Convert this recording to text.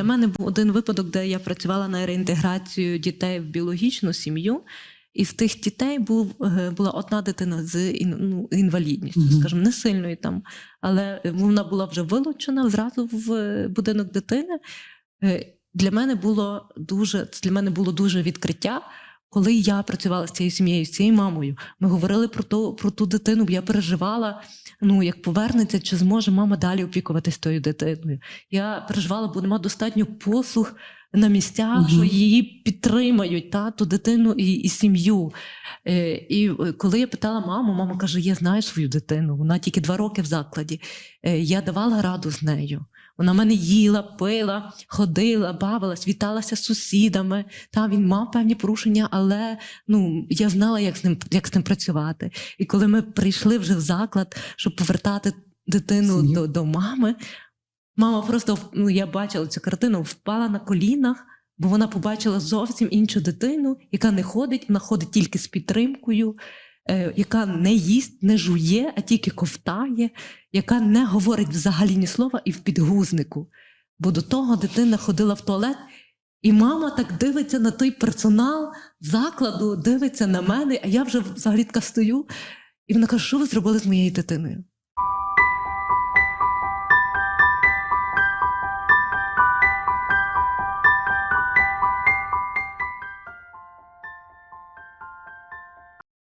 У мене був один випадок, де я працювала на реінтеграцію дітей в біологічну сім'ю. І з тих дітей був, е, була одна дитина з ну, інвалідністю, Мгм. скажімо, не сильною там, але вона була вже вилучена зразу в е, будинок дитини. Е, Для мене було дуже для мене було дуже відкриття, коли я працювала з цією сім'єю, з цією мамою. Ми говорили про ту, про ту дитину, я переживала, ну як повернеться, чи зможе мама далі опікуватись тою дитиною. Я переживала, бо нема достатньо послуг на місцях, Мгм. що її підтримають, та, ту дитину і, і сім'ю. Е, і е, коли я питала маму, мама каже: Я знаю свою дитину, вона тільки два роки в закладі. Е, я давала раду з нею. Вона мене їла, пила, ходила, бавилась, віталася з сусідами. Та він мав певні порушення, але ну я знала, як з ним як з ним працювати. І коли ми прийшли вже в заклад, щоб повертати дитину до, до мами, мама просто ну я бачила цю картину, впала на колінах, бо вона побачила зовсім іншу дитину, яка не ходить, вона ходить тільки з підтримкою. е, Яка не їсть, не жує, а тільки ковтає, яка не говорить взагалі ні слова і в підгузнику. Бо до того дитина ходила в туалет, і мама так дивиться на той персонал закладу, дивиться на мене, а я вже взагалі така стою. І вона каже, що ви зробили з моєю дитиною?